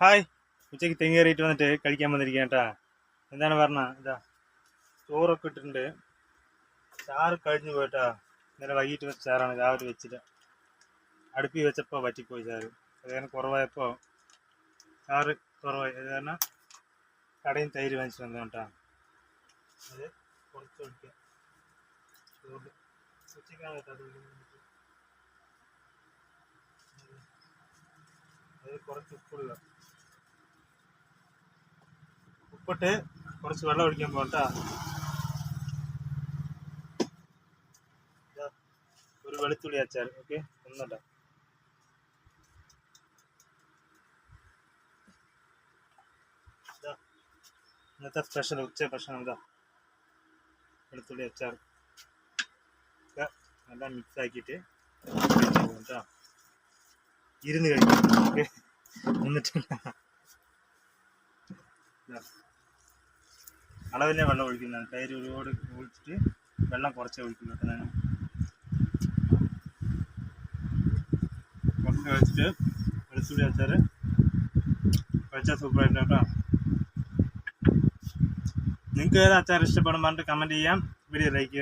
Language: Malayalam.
ഹായ്. ഉച്ചയ്ക്ക് തെങ്ങ് കയറിയിട്ട് വന്നിട്ട് കഴിക്കാൻ വന്നിരിക്കുക കേട്ടാ. എന്താണ് പറഞ്ഞ? ഇതാ ചോറൊക്കെ ഇട്ടിട്ടുണ്ട്. ചാറ് കഴിഞ്ഞു പോയിട്ടാ. ഇന്നലെ വൈകിട്ട് വെച്ച ചാറാണ്. രാവിലെ വെച്ചിട്ട് അടുപ്പി വെച്ചപ്പോൾ പറ്റിപ്പോയി ചാറ്. അത് കാരണം കുറവായപ്പോൾ ചാറ് കുറവായി. അത് കാരണം കടയിൽ തൈര് വാങ്ങിച്ചു വന്നു കേട്ടാ. അത് കുറച്ച് ഒഴിക്കുക ചോറ്. ഉച്ചയ്ക്കാണ് കേട്ടോ അത് കുറച്ച് ഉപ്പുള്ള ഉപ്പിട്ട് കുറച്ച് വെള്ളം ഒഴിക്കാൻ പോകട്ടാ. ഒരു വെളുത്തുള്ളി അച്ചാർ ഓക്കെ? ഒന്നല്ല. ഇന്നത്തെ സ്പെഷ്യൽ ഉച്ച ഭക്ഷണം ഇതാ. വെളുത്തുള്ളി അച്ചാർ. നല്ല മിക്സ് ആക്കിയിട്ട് കേട്ടോ. ഇരുന്ന് കഴിക്കും ഓക്കെ? എന്നിട്ട്. അളവിലെ വെള്ളം ഒഴിക്കുന്നതാണ്. തൈര് ഒരുപാട് ഒഴിച്ചിട്ട് വെള്ളം കുറച്ച് ഒഴിക്കുന്നു ഞാൻ കുറച്ച് കഴിച്ചിട്ട് വെളുത്തുള്ളി അച്ചാർ കഴിച്ചാൽ സൂപ്പറായിട്ട് കേട്ടോ. നിങ്ങൾക്ക് ഏത് അച്ചാർ ഇഷ്ടപ്പെടും പറഞ്ഞിട്ട് കമന്റ് ചെയ്യാം. വീഡിയോ ലൈക്ക് ചെയ്യുക